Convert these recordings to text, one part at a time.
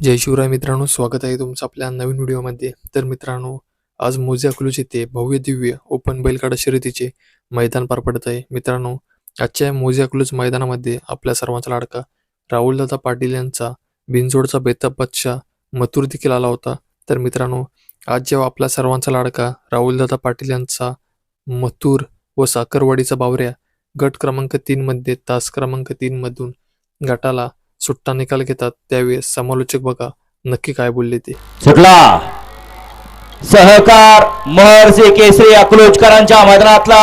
जय शिवराय मित्रांनो स्वागत आहे तुमचं आपल्या नवीन व्हिडिओमध्ये. तर मित्रांनो आज मोजे अकलूज येथे भव्य दिव्य ओपन बैलगाडा शर्यतीचे मैदान पार पडत आहे. मित्रांनो आजच्या मोजे अकलूज मैदानामध्ये आपल्या सर्वांचा लाडका राहुलदादा पाटील यांचा बिनजोडचा बेताब बादशाह मथुर देखील आला होता. तर मित्रांनो आज जेव्हा आपल्या सर्वांचा लाडका राहुलदादा पाटील यांचा मथुर व साखरवाडीचा बावऱ्या गट क्रमांक तीनमध्ये तास क्रमांक तीन मधून गटाला सुट्टा निकाल घेतात त्यावेळेस समालोचक बघा नक्की काय बोलले ते. सुटला. सहकार महर्षी केसरी अकलोजकरांच्या मैदानातला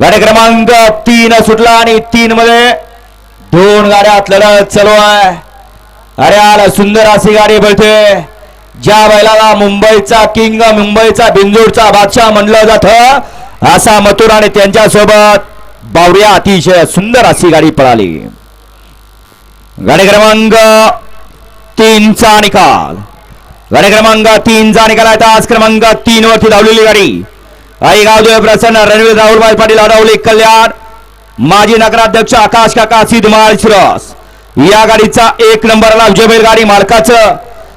गाडी क्रमांक तीन सुटला आणि तीन मध्ये दोन गाड्या लढत चालू आहे. अरे आला सुंदर अशी गाडी पळते ज्या बैलाला मुंबईचा किंग मुंबईचा बिंदूरचा बादशाह म्हणलं जात असा मथुर आणि त्यांच्यासोबत बावऱ्या अतिशय सुंदर अशी गाडी पळाली. गाडी क्रमांक तीनचा निकाल गाडी क्रमांक तीनचा निकाल आहे तास क्रमांक तीन वरती धावलेली गाडी आई गावदेव प्रसन्न रणवीर राहुलभाई पाटील अडवले कल्याण माजी नगराध्यक्ष आकाश काका सिद्धमाळ शिरस या गाडीचा एक नंबरला विजय गाडी मालकाचं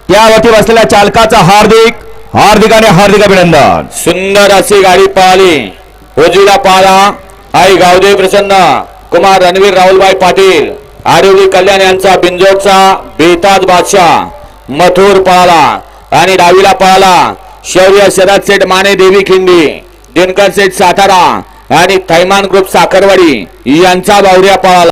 त्यावरती बसलेल्या चालकाचं हार्दिक हार्दिक आणि हार्दिक अभिनंदन सुंदर अशी गाडी पळाली उजवीला पाला आई गावदेव प्रसन्न कुमार रणवीर राहुलभाई पाटील आडवली कल्याण यांचा बिंजोडचा बेताज बादशाह मथुर पळाला आणि डावीला पळाला शौर्य शरद सेठ माने देवी खिंडी दिनकर सेठ सातारा आणि थैमान ग्रुप साखरवाडी यांचा बावऱ्या पळाला.